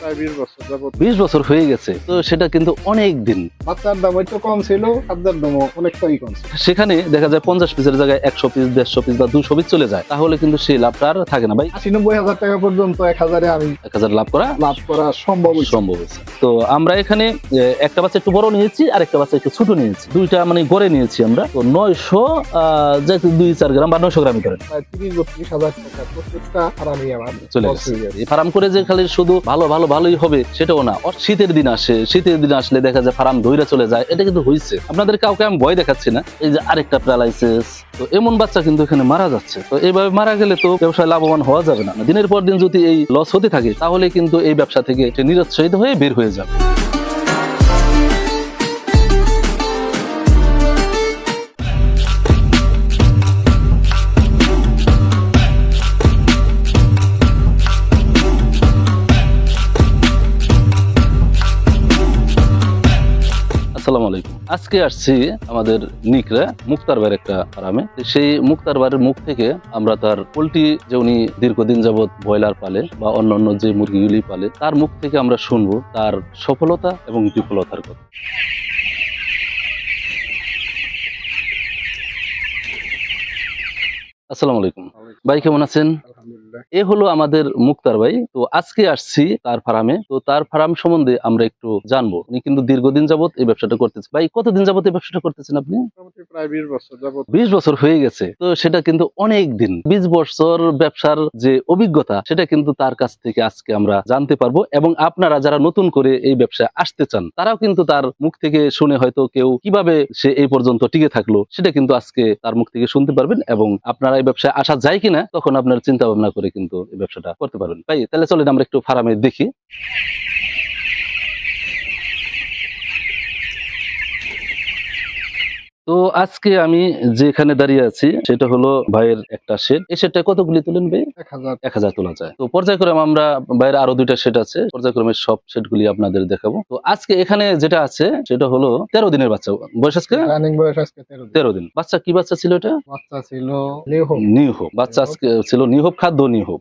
প্রায় বিশ বছর যাবত। বিশ বছর হয়ে গেছে তো সেটা কিন্তু অনেক দিন। বাচ্চার দাম একটু কম ছিল খাদ্যের দামও অনেকটাই কম ছিল। সেখানে দেখা যায় পঞ্চাশ পিসের জায়গায় একশো পিস দেড়শো পিস বা দুশো পিস চলে যায়। তাহলে কিন্তু সেই লাভটা আর থাকে না ভাই। আশি নব্বই হাজার টাকা পর্যন্ত এক হাজারে আমি এক হাজার লাভ করা লাভ করা সম্ভব সম্ভব হয়েছে। তো আমরা এখানে একটা বাচ্চা একটু বড় নিয়েছি আর একটা বাচ্চা একটু ছোট নিয়েছি। দুইটা মানে গড়ে নিয়েছি আমরা। তো নয়শো যে দুই চার গ্রাম বা নয়শো গ্রামই করেন তিরিশ বত্রিশ হাজার টাকা প্রত্যেকটা আমার চলে গেছে। ফার্ম করে যে খালি শুধু ভালো ভালো ভালোই হবে সেটাও না। শীতের দিন আসে, শীতের দিন আসলে দেখা যায় ফার্ম ধৈরা চলে যায়, এটা কিন্তু হয়েছে আপনাদের কাউকে আমি ভয় দেখাচ্ছি না। এই যে আরেকটা প্যারালাইসিস, তো এমন বাচ্চা কিন্তু এখানে মারা যাচ্ছে। তো এইভাবে মারা গেলে তো ব্যবসায় লাভবান হওয়া যাবে না। দিনের পর দিন যদি এই লস হতে থাকে, তাহলে কিন্তু এই ব্যবসা থেকে নিরুৎসাহিত হয়ে বের হয়ে যাবে। আজকে আসছি আমাদের নিকরা মুক্তার ভাইয়ের একটা ফার্মে। সেই মুক্তার ভাইয়ের মুখ থেকে আমরা তার পোলট্রি যে উনি দীর্ঘদিন যাবৎ ব্রয়লার পালে বা অন্য অন্য যে মুরগিগুলি পালে, তার মুখ থেকে আমরা শুনব তার সফলতা এবং বিফলতার কথা। আসসালামু আলাইকুম। ভাই কেমন আছেন? এ হলো আমাদের মুক্তার ভাই। তো আজকে আসছি তার ফার্মে। তো তার ফার্ম সম্বন্ধে আমরা একটু জানব। উনি কিন্তু দীর্ঘদিন যাবত এই ব্যবসাটা করতেছে। ভাই কতদিন যাবত এই ব্যবসাটা করতেছেন আপনি? প্রায় বিশ বছর যাবত বিশ বছর হয়ে গেছে। তো সেটা কিন্তু অনেক দিন। বিশ বছর ব্যবসার যে অভিজ্ঞতা সেটা কিন্তু তার কাছ থেকে আজকে আমরা জানতে পারব। এবং আপনারা যারা নতুন করে এই ব্যবসায় আসতে চান তারাও কিন্তু তার মুখ থেকে শুনে হয়তো কেউ কীভাবে সে এই পর্যন্ত টিকে থাকল সেটা কিন্তু আজকে তার মুখ থেকে শুনতে পারবেন। এবং আপনারা এই ব্যবসায় আসা যায় কিনা, তখন আপনার চিন্তা ভাবনা করে কিন্তু এই ব্যবসাটা করতে পারবেন। ভাই, তাহলে চলেন আমরা একটু ফার্মে দেখি। তো আজকে আমি যেখানে দাঁড়িয়ে আছি সেটা হলো ভাইয়ের একটা শেড এই শেডটা কতগুলি তুলেন ভাই? এক হাজার। এক হাজার তোলা যায়। তো পর্যায়ক্রমে আমরা বাইরে আরও দুইটা সেট আছে। পর্যায়ক্রমে সব সেটগুলি আপনাদের দেখাবো। তো আজকে এখানে যেটা আছে সেটা হলো তেরো দিনের বাচ্চা। বয়স আজকে? রানিং বয়স আজকে তেরো দিন। বাচ্চা কি বাচ্চা ছিল এটা? বাচ্চা ছিল নিউ হোপ বাচ্চা আজকে ছিল নিউ হোপ খাদ্য নিউ হোপ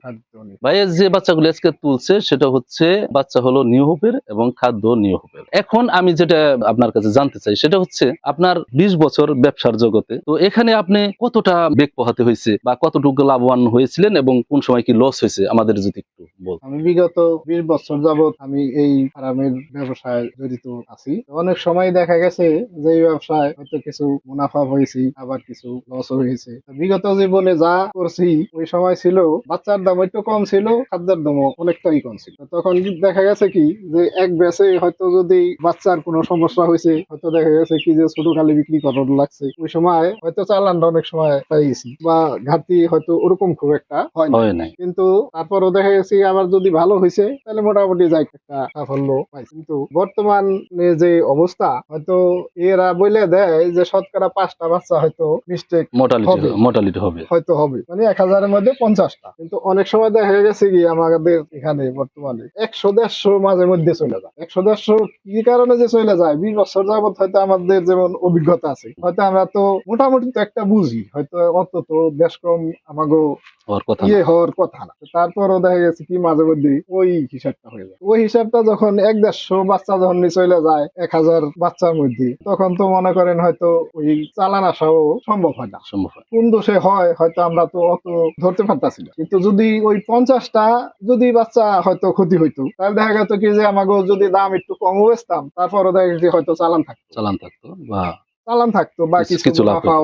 ভাইয়ের যে বাচ্চাগুলি আজকে তুলছে সেটা হচ্ছে বাচ্চা হলো নিউ হোপের এবং খাদ্য নিউ হোপের এখন আমি যেটা আপনার কাছে জানতে চাই সেটা হচ্ছে আপনার বিশ বছর ব্যবসার জগতে। তো এখানে আপনি কতটা বেগ পোহাতে হয়েছে বা কতটুকু লাভবান হয়েছিলেন এবং কোন সময় কি লস হয়েছে? আমাদের যদি একটু বল আমি বিগত বিশ বছর যাবত আমি এই ফার্মের ব্যবসায় জড়িত আছি। অনেক সময় দেখা গেছে যে ব্যবসায় হয়তো কিছু মুনাফা হয়েছে, আবার কিছু লস হয়েছে। বিগত জীবনে যা করছি, ওই সময় ছিল, বাচ্চার দাম একটু কম ছিল, খাদ্যের দামও অনেকটাই কম ছিল। তখন দেখা গেছে কি যে এক ব্যাচে হয়তো যদি বাচ্চার কোনো সমস্যা হয়েছে, হয়তো দেখা গেছে কি যে ছোট কালে বিক্রি করার লাগছে। ওই সময় হয়তো চালানটা অনেক সময় পেয়েছি বা ঘাটতি হয়তো ওরকম খুব একটা হয় না কিন্তু তারপরও দেখা গেছে আবার যদি ভালো হয়েছে তাহলে মোটামুটি যাই একটা সাফল্য পাইছে। কিন্তু বর্তমানে যে অবস্থা হয়তো এরা বলে দেয় যে শতকরা পাঁচটা বাচ্চা হয়তো মিস্টেক মোটালিটি হবে। মোটালিটি হবে। হয়তো হবে। মানে এক হাজারের মধ্যে পঞ্চাশটা। কিন্তু অনেক সময় দেখা গেছে কি আমাদের এখানে বর্তমানে একশো দেড়শো মাঝে মধ্যে চলে যায়। একশো দেড়শো কি কারণে যে চলে যায়? বিশ বছর যাবত হয়তো আমাদের যেমন অভিজ্ঞতা আছে। হয়তো আমরা তো মোটামুটি তো একটা বুঝি হয়তো অত তো বেশ কম আমাগো ইয়ে হওয়ার কথা না। তারপরও দেখা গেছে কি মাঝে মধ্যে ওই হিসাবটা হয়ে যায়। ওই হিসাবটা যখন এক দেড়শো বাচ্চা যখন চলে যায় এক হাজার বাচ্চার মধ্যে তখন তো মনে করেন হয়তো ওই চালান আসাও সম্ভব হয় না। সম্ভব হয়। কোন দোষে হয় হয়তো আমরা তো অত ধরতে পারতাছি না। কিন্তু যদি ওই পঞ্চাশটা যদি বাচ্চা হয়তো ক্ষতি হইতো তাহলে দেখা গেত কি যে আমাকে যদি দাম একটু কম বেচতাম তারপরও দেখা গেছে হয়তো চালান থাকতো। চালান থাকতো বা চালান থাকতো বা কিছু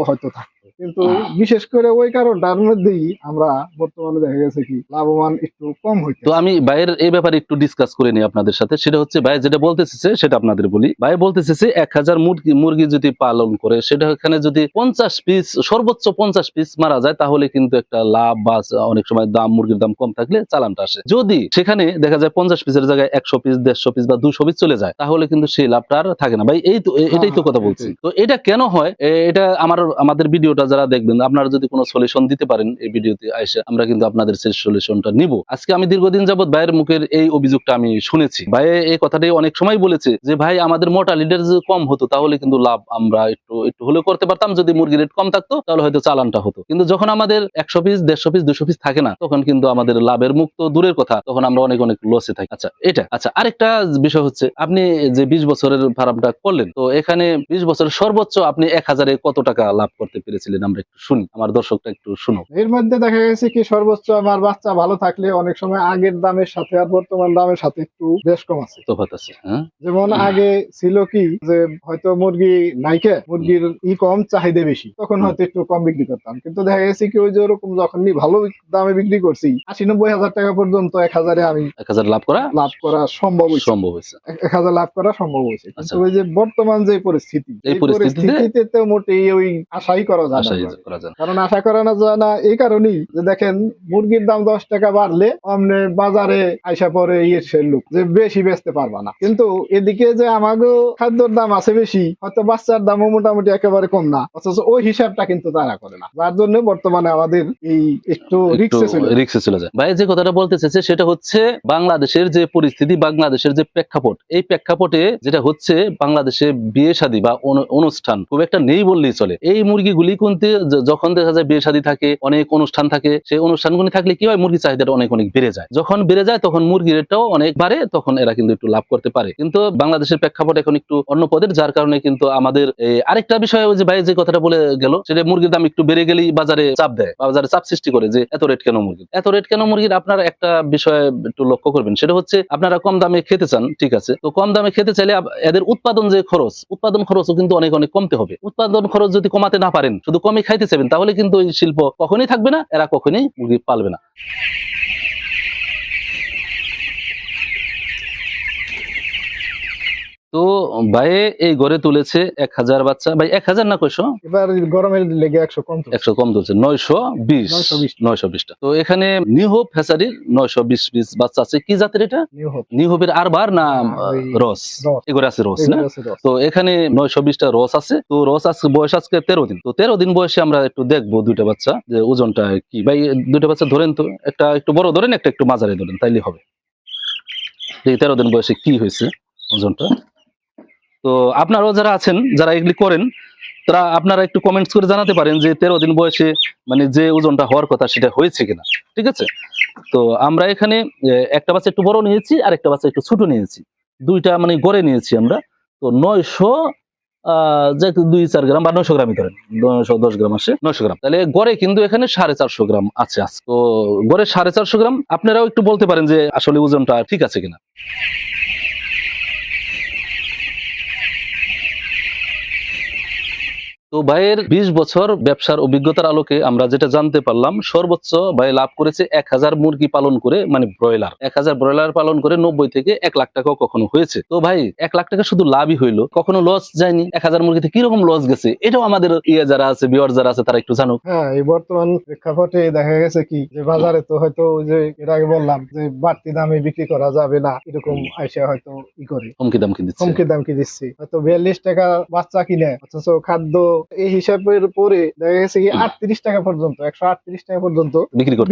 হয়তো থাকতো। কিন্তু বিশেষ করে ওই কারণটার মধ্যেই আমরা বর্তমানে দেখা গেছে কি লাভবান একটু কম হইতে তো আমি ভাইয়ের এই ব্যাপারে একটু ডিসকাস করে নিই আপনাদের সাথে। সেটা হচ্ছে ভাই যেটা বলতে চেয়েছে সেটা আপনাদের বলি। ভাই বলতে চেয়েছে এক হাজার মুরগি মুরগি যদি পালন করে সেটা এখানে যদি পঞ্চাশ পিস সর্বোচ্চ পঞ্চাশ পিস মারা যায় তাহলে কিন্তু একটা লাভ বা অনেক সময় দাম মুরগির দাম কম থাকলে চালানটা আসে। যদি সেখানে দেখা যায় পঞ্চাশ পিসের জায়গায় একশো পিস দেড়শো পিস বা দুশো পিস চলে যায় তাহলে কিন্তু সেই লাভটা আর থাকে না। ভাই এই তো এটাই তো কথা বলছি। তো এটা কেন হয়? এটা আমার আমাদের ভিডিওটা ভিডিওটা যারা দেখবেন, আপনারা যদি কোনো সলিউশন দিতে পারেন এই ভিডিওতে আইসা আমরা কিন্তু আপনাদের সেই সলিউশনটা নিব। আজকে আমি দীর্ঘদিন যাবত ভাইয়ের মুখের এই অভিযোগটা আমি শুনেছি। ভাই এই কথাটাই অনেক সময় বলেছে যে, ভাই, আমাদের মোটালিটির যদি কম হতো, তাহলে কিন্তু লাভ আমরা একটু একটু হলেও করতে পারতাম। যদি মুরগির রেট কম থাকতো, তাহলে হয়তো চালানটা হতো। কিন্তু যখন আমাদের একশো পিস দেড়শো পিস দুশো পিস থাকে না, তখন কিন্তু আমাদের লাভের মুখ তো দূরের কথা, তখন আমরা অনেক অনেক লসে থাকি। আচ্ছা এটা আচ্ছা আরেকটা বিষয় হচ্ছে, আপনি যে বিশ বছরের ফার্মটা করলেন, তো এখানে বিশ বছরের সর্বোচ্চ আপনি এক হাজারে কত টাকা লাভ করতে পেরেছিলেন? আমরা একটু শুনি আমার দর্শকটা একটু শুনো এর মধ্যে দেখা গেছে কি সর্বোচ্চ আমার বাচ্চা ভালো থাকলে অনেক সময় আগের দামের সাথে আর বর্তমান দামের সাথে একটু বেশ কম আছে। তফাৎ আছে হ্যাঁ? যেমন আগে ছিল কি যে হয়তো মুরগি নাইকে মুরগির ই কম চাহিদা বেশি। তখন হয়তো একটু কম বিক্রি করতাম। কিন্তু দেখা গেছে কি ওই যে ওরকম যখন ভালো দামে বিক্রি করছি আশি নব্বই হাজার টাকা পর্যন্ত এক হাজারে আমি এক হাজার লাভ করা? লাভ করা সম্ভব সম্ভব হয়েছে। এক হাজার লাভ করা সম্ভব হয়েছে। কিন্তু আচ্ছা। ওই যে বর্তমান যে পরিস্থিতি এই পরিস্থিতিতে? তো মোটেই ওই আশাই করা যায় আশাই করা যায় কারণ আশা করা না যায় না এই কারণেই যে দেখেন মুরগির দাম দশ টাকা বাড়লে অমনে বাজারে আইসা পরে লোক যে বেশি বেচতে পারবা না। কিন্তু এদিকে যে আমাগো খাদ্যর দাম আছে বেশি হয়তো বাচ্চার দামও মোটামুটি একেবারে কম না অথচ ওই হিসাবটা কিন্তু তারা করে না। যার জন্য বর্তমানে আমাদের এই একটু রিক্সে চলে যায়। ভাই যে কথাটা বলতে চাইছে সেটা হচ্ছে বাংলাদেশের যে পরিস্থিতি বাংলাদেশের যে প্রেক্ষাপট। এই প্রেক্ষাপটে যেটা হচ্ছে বাংলাদেশে বিয়ে শাদী বা অনুষ্ঠান খুব একটা নেই বললেই চলে। এই মুরগিগুলি কিন্তু যখন দেখা যায় বিয়ে শাদী থাকে, অনেক অনুষ্ঠান থাকে, সেই অনুষ্ঠানগুলি থাকলে কি হয়? মুরগি চাহিদাটা অনেক অনেক বেড়ে যায়। যখন বেড়ে যায়, তখন মুরগির রেটটাও অনেক বাড়ে, তখন এরা কিন্তু একটু লাভ করতে পারে। কিন্তু বাংলাদেশের প্রেক্ষাপট এখন একটু অন্য পদের, যার কারণে কিন্তু আমাদের আরেকটা বিষয় ওই যে ভাই যে কথাটা বলে গেল, সেটা মুরগির দাম একটু বেড়ে গেলেই বাজারে চাপ দেয়, বাজারে চাপ সৃষ্টি করে যে, এত রেট কেন মুরগির? এত রেট কেন মুরগির? আপনার একটা বিষয় একটু লক্ষ্য করবেন, সেটা হচ্ছে আপনারা কম দামে খেতে চান, ঠিক আছে? তো কম দামে খেতে চাইলে এদের উৎপাদন যে খরচ, উৎপাদন খরচও কিন্তু অনেক অনেক কমতে হবে। উৎপাদন খরচ যদি কমাতে না পারেন, শুধু কমে খাইতে চাইবেন তাহলে কিন্তু এই শিল্প কখনই থাকবে না এরা কখনই পালবে না। তো ভাইয়ে এই গড়ে তুলেছে এক হাজার বাচ্চা। ভাই এক হাজার না কয়শো? এবার গরমের লেগে একশো কম। একশো কম তুলছে নয়শো বিশ। নয়শো বিশটা। তো এখানে নিউ হোপ ফ্যাসারির নয়শো বিশ বিশ বাচ্চা আছে। কি জাতের এটা? নিউ হোপ নিউ হোপের আরবার না রস। এগুলো আছে রস না। তো এখানে নয়শো বিশটা রস আছে। তো রস আজকে বয়স আজকে তেরো দিন। তো তেরো দিন বয়সে আমরা একটু দেখব দুইটা বাচ্চা যে ওজনটা কি। ভাই দুইটা বাচ্চা ধরেন তো একটা একটু বড় ধরেন একটা একটু মাঝারি ধরেন তাইলে হবে। এই তেরো দিন বয়সে কি হয়েছে ওজনটা? তো আপনারাও যারা আছেন, যারা এগুলি করেন, তারা আপনারা একটু কমেন্টস করে জানাতে পারেন যে তেরো দিন বয়সে মানে যে ওজনটা হওয়ার কথা সেটা হয়েছে কিনা, ঠিক আছে? তো আমরা এখানে একটা বাচ্চা একটু বড় নিয়েছি, আর একটা বাচ্চা একটু ছোট নিয়েছি। দুইটা মানে গড়ে নিয়েছি আমরা। তো নয়শো আহ যে দুই চার গ্রাম বা নয়শো গ্রামই ধরেন, নয়শো দশ গ্রাম আসে, নয়শো গ্রাম। তাহলে গড়ে কিন্তু এখানে সাড়ে চারশো গ্রাম আছে আজ। তো গড়ে সাড়ে চারশো গ্রাম, আপনারাও একটু বলতে পারেন যে আসলে ওজনটা ঠিক আছে কিনা। তো ভাইয়ের বিশ বছর ব্যবসার অভিজ্ঞতার আলোকে আমরা যেটা জানতে পারলাম সর্বোচ্চ ভাই লাভ করেছে এক হাজার মুরগি পালন করে মানে ব্রয়লার। এক হাজার ব্রয়লার পালন করে নব্বই থেকে এক লাখ টাকাও কখনো হয়েছে। তো ভাই এক লাখ টাকা শুধু লাভই হইল কখনো লস যায়নি। এক হাজার মুরগিতে কীরকম লস গেছে এটাও আমাদের ইয়ে যারা আছে বিওর যারা আছে তারা একটু জানুক। হ্যাঁ এই বর্তমান প্রেক্ষাপটে দেখা গেছে কি যে বাজারে তো হয়তো ওই যে এর আগে বললাম যে বাড়তি দামে বিক্রি করা যাবে না এরকম আইসা হয়তো ই করে। হুমকি দামকি দিচ্ছে। কমকে দাম কি দিচ্ছি। হয়তো বিয়াল্লিশ টাকা বাচ্চা কিনে অথচ খাদ্য এই হিসাবের পরে দেখা গেছে কি আটত্রিশ টাকা পর্যন্ত একশো আটত্রিশ টাকা পর্যন্ত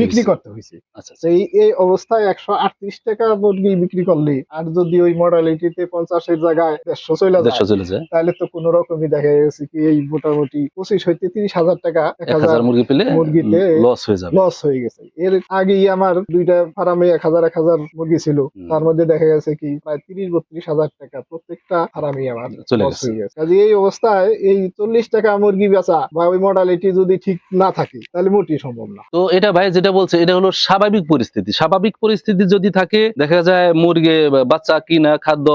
বিক্রি করতে হয়েছে। আচ্ছা এই এই অবস্থায় একশো আটত্রিশ টাকা মুরগি বিক্রি করলে আর যদি ওই মডালিটিতে পঞ্চাশের জায়গায় দেড়শো চলে যায় দেড়শো চলে যায়। তাহলে তো কোন রকমই দেখা গেছে কি এই মোটামুটি পঁচিশ হইতে তিরিশ হাজার টাকা এক হাজার মুরগি পেলে মুরগিতে লস হয়ে যাবে। লস হয়ে গেছে। এর আগেই আমার দুইটা ফার্মে এক হাজার এক হাজার মুরগি ছিল। তার মধ্যে দেখা গেছে কি প্রায় তিরিশ বত্রিশ হাজার টাকা প্রত্যেকটা ফার্মে আমার চলে লস হয়ে গেছে। কাজে এই অবস্থায় এই চল্লিশ টাকা মুরগি বেচা বা ওই মডালিটি যদি ঠিক না থাকে, তাহলে মোটেই সম্ভব না। তো এটা ভাই যেটা বলছে, এটা হলো স্বাভাবিক পরিস্থিতি। স্বাভাবিক পরিস্থিতি যদি থাকে, দেখা যায় মুরগি বাচ্চা কিনা, খাদ্য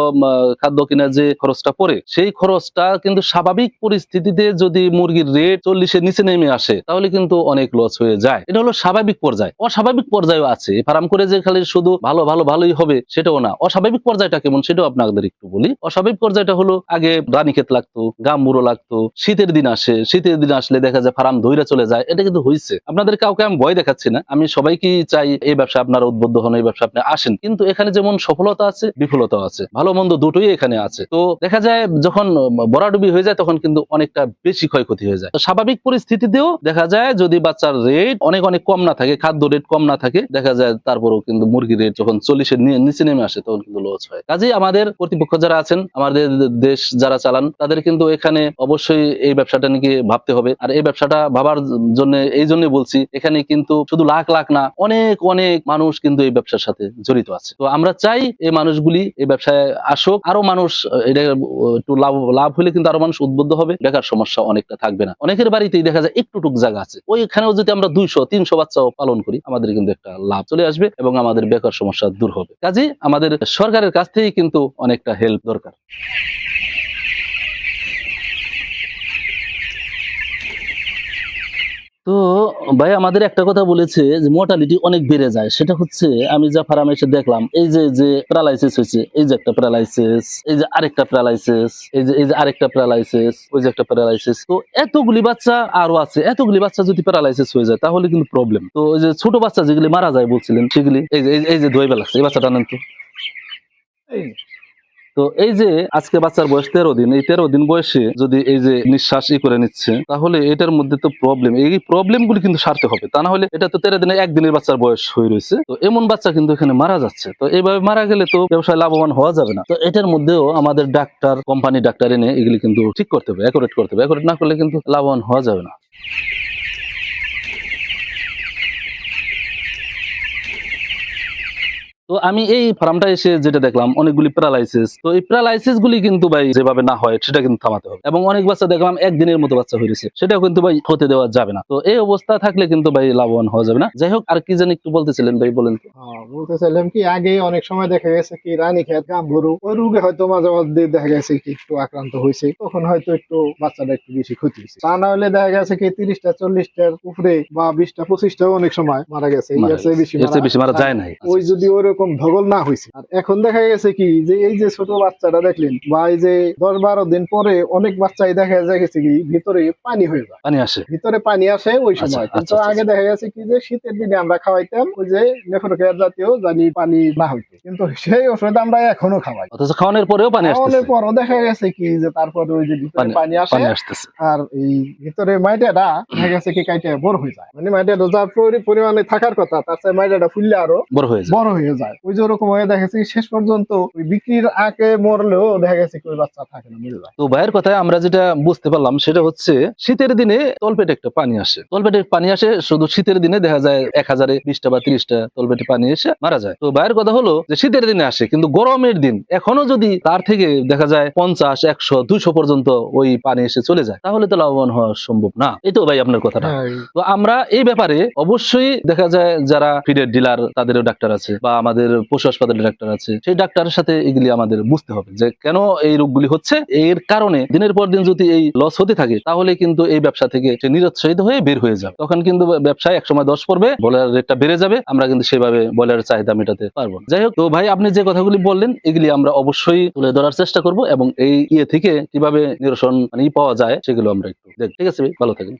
খাদ্য কিনা যে খরচটা পড়ে, সেই খরচটা কিন্তু স্বাভাবিক পরিস্থিতিতে যদি মুরগির রেট চল্লিশের নিচে নেমে আসে, তাহলে কিন্তু অনেক লস হয়ে যায়। এটা হলো স্বাভাবিক পর্যায়। অস্বাভাবিক পর্যায়ও আছে। ফার্ম করে যে খালি শুধু ভালো ভালো, ভালোই হবে, সেটাও না। অস্বাভাবিক পর্যায়টা কেমন, সেটাও আপনাদের একটু বলি। অস্বাভাবিক পর্যায়টা হলো আগে রানীক্ষেত লাগতো গাম্বুরো লাগতো, শীতের দিন আসে, শীতের দিন আসলে দেখা যায় ফার্ম ধৈরা চলে যায়, এটা কিন্তু হয়েছে আপনাদের কাউকে আমি ভয় দেখাচ্ছি না, আমি সবাইকে চাই এই ব্যবসা আপনারা উদ্বুদ্ধ হন, এই ব্যবসা আপনি আসেন। কিন্তু এখানে যেমন সফলতা আছে, বিফলতাও আছে, ভালো মন্দ দুটোই এখানে আছে। তো দেখা যায় যখন বরাডুবি হয়ে যায়, তখন কিন্তু অনেকটা বেশি ক্ষয়ক্ষতি হয়ে যায়। স্বাভাবিক পরিস্থিতিতেও দেখা যায়, যদি বাচ্চার রেট অনেক অনেক কম না থাকে, খাদ্য রেট কম না থাকে, দেখা যায় তারপরেও কিন্তু মুরগির রেট যখন চল্লিশের নিচে নেমে আসে, তখন কিন্তু লস হয়। কাজেই আমাদের কর্তৃপক্ষ যারা আছেন, আমাদের দেশ যারা চালান, তাদের কিন্তু এখানে অবশ্যই এই ব্যবসাটা নিয়ে ভাবতে হবে। আর এই ব্যবসাটা ভাবার জন্য, এই জন্য বলছি, এখানে কিন্তু শুধু লাখ লাখ না, অনেক অনেক মানুষ কিন্তু এই ব্যবসার সাথে জড়িত আছে। তো আমরা চাই এই মানুষগুলি এই ব্যবসায় আসুক। আরও মানুষ, এটা একটু লাভ লাভ হলে কিন্তু আরও মানুষ উদ্বুদ্ধ হবে। বেকার সমস্যা অনেকটা থাকবে না। অনেকের বাড়িতেই দেখা যায় একটু টুক জায়গা আছে। ওইখানেও যদি আমরা দুইশো, তিনশো বাচ্চাও পালন করি, আমাদের কিন্তু একটা লাভ চলে আসবে এবং আমাদের বেকার সমস্যা দূর হবে। কাজে আমাদের সরকারের কাছ থেকেই কিন্তু অনেকটা হেল্প দরকার। তো ভাই আমাদের একটা কথা বলেছে যে মোর্টালিটি অনেক বেড়ে যায়। সেটা হচ্ছে আমি যা ফার্মে এসে দেখলাম, এই যে যে প্যারালাইসিস হয়েছে, এই যে একটা প্যারালাইসিস এই যে আরেকটা প্যারালাইসিস এই যে এই যে আরেকটা প্যারালাইসিস ওই যে একটা প্যারালাইসিস তো এতগুলি বাচ্চা আরও আছে, এতগুলি বাচ্চা যদি প্যারালাইসিস হয়ে যায়, তাহলে কিন্তু প্রবলেম তো ওই যে ছোট বাচ্চা যেগুলি মারা যায় বলছিলেন, সেগুলি এই যে, এই যে- দই লাগছে এই বাচ্চাটা নেন তো এই তো এই যে আজকে বাচ্চার বয়স তেরো দিন, এই তেরো দিন বয়সে যদি এই যে নিঃশ্বাস ই করে নিচ্ছে, তাহলে এটার মধ্যে তো প্রবলেম এই প্রবলেম গুলি কিন্তু সারতে হবে। তা না হলে এটা তো তেরো দিনে একদিনের বাচ্চার বয়স হয়ে রয়েছে। তো এমন বাচ্চা কিন্তু এখানে মারা যাচ্ছে। তো এইভাবে মারা গেলে তো ব্যবসায় লাভবান হওয়া যাবে না। তো এটার মধ্যেও আমাদের ডাক্তার কোম্পানি ডাক্তার এনে এগুলি কিন্তু ঠিক করতে হবে অ্যাকুরেট করতে হবে। অ্যাকুরেট না করলে কিন্তু লাভবান হওয়া যাবে না। তো আমি এই ফার্মটা এসে যেটা দেখলাম অনেকগুলি প্যারালাইসিস তো এই প্যারালাইসিস গুলি কিন্তু ভাই যেভাবে না হয় সেটা কিন্তু থামাতে হবে। এবং অনেক বাচ্চা দেখলাম একদিনের মতো বাচ্চা হয়েছে সেটাও কিন্তু ভাই হতে দেওয়া যাবে না। তো এই অবস্থা থাকলে কিন্তু ভাই লাভবান হওয়া যাবে না। যাই হোক আর কি জানি একটু বলতেছিলেন ভাই বলেন তো। হ্যাঁ, বলতেছিলাম কি আগে অনেক সময় দেখা গেছে কি রানী খেত গাম্ভরু ওই রোগে হয়তো মাঝে মধ্যে দেখা গেছে কি একটু আক্রান্ত হয়েছে। তখন হয়তো একটু বাচ্চাটা একটু বেশি ক্ষতি হয়েছে। তা না হলে দেখা গেছে কি তিরিশটা চল্লিশটার উপরে বা বিশটা পঁচিশটাও অনেক সময় মারা গেছে। বেশি মারা যায় নাই। ওই যদি ওরকম ধগল না হয়েছে আর এখন দেখা গেছে কি যে এই যে ছোট বাচ্চাটা দেখলেন বা এই যে দশ বারো দিন পরে অনেক বাচ্চাই দেখা যায় গেছে কি ভিতরে পানি হয়ে যায়। পানি আসে। ভিতরে পানি আসে ওই আচ্ছা, সময়। কিন্তু আচ্ছা, আগে দেখা গেছে কি যে শীতের দিনে আমরা খাওয়াইতাম ওই যে নেফ্রোকেয়ার জাতীয় জানি পানি না হইতো। কিন্তু সেই ওষুধ আমরা এখনও খাওয়াই। অথচ খাওয়ানোর পরেও পানি আসতেছে। খাওয়ানোর পরও দেখা গেছে কি যে তারপরে ওই যে ভিতরে পানি- আসে পানি আসতেছে। আর এই ভিতরে মাইটাটা দেখা গেছে কি কাইটে বড় হয়ে যায়। মানে মাইটাটা যা পরি- পরিমাণে থাকার কথা তার চেয়ে মাইটাটা ফুললে আরও বড় হয়ে যায়। বড় হয়ে যায়। ওই যে ওরকম হয়ে দেখা গেছে শেষ পর্যন্ত ওই বিক্রির আগে মরলেও দেখা গেছে ওই বাচ্চা থাকে না যায়। তো ভাইয়ের কথায় আমরা যেটা বুঝতে পারলাম সেটা হচ্ছে শীতের দিনে তলপেটে একটা পানি আসে। তলপেটে পানি আসে শুধু শীতের দিনে দেখা যায় এক হাজারে বিশটা বা তিরিশটা তলপেটে পানি এসে মারা যায়। তো ভাইয়ের কথা হলো যে শীতের দিনে আসে কিন্তু গরমের দিন এখনও যদি তার থেকে দেখা যায় পঞ্চাশ একশো দুইশো পর্যন্ত ওই পানি এসে চলে যায় তাহলে তো লাভবান হওয়া সম্ভব না। এটাও ভাই আপনার কথাটা। হ্যাঁ, তো আমরা এই ব্যাপারে অবশ্যই দেখা যায় যারা ফিডের ডিলার তাদেরও ডাক্তার আছে বা আমাদের পশু হাসপাতালের ডাক্তার আছে, সেই ডাক্তারের সাথে এগুলি আমাদের বুঝতে হবে যে কেন এই রোগগুলি হচ্ছে। এর কারণে দিনের পর দিন যদি এই লস হতে থাকে, তাহলে কিন্তু এই ব্যবসা থেকে সে নিরুৎসাহিত হয়ে বের হয়ে যাবে। তখন কিন্তু ব্যবসায় একসময় দশ পড়বে ব্রয়লার রেটটা বেড়ে যাবে, আমরা কিন্তু সেভাবে ব্রয়লারের চাহিদা মেটাতে পারব যাই হোক, তো ভাই, আপনি যে কথাগুলি বললেন, এগুলি আমরা অবশ্যই তুলে ধরার চেষ্টা করব এবং এই ইয়ে থেকে কীভাবে নিরসন মানে পাওয়া যায়, সেগুলো আমরা একটু দেখ ঠিক আছে ভাই, ভালো থাকেন।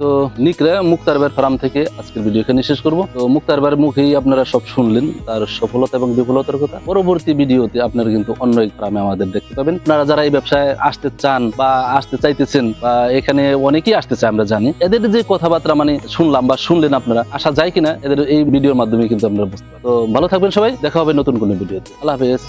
তো নিকরা মুক্তার ভাইয়ের ফার্ম থেকে আজকের ভিডিও এখানে শেষ করব। তো মুক্তার ভাইয়ের মুখেই আপনারা সব শুনলেন, তার সফলতা এবং বিফলতার কথা। পরবর্তী ভিডিওতে আপনারা কিন্তু অন্য এক ফার্মে আমাদের দেখতে পাবেন। আপনারা যারা এই ব্যবসায় আসতে চান বা আসতে চাইতেছেন, বা এখানে অনেকেই আসতে চায়, আমরা জানি। এদের যে কথাবার্তা মানে শুনলাম বা শুনলেন আপনারা আসা যায় কিনা, এদের এই ভিডিওর মাধ্যমে কিন্তু আপনারা বুঝতে পারব তো ভালো থাকবেন সবাই, দেখা হবে নতুন কোনো ভিডিওতে। আল্লাহ হাফেজ।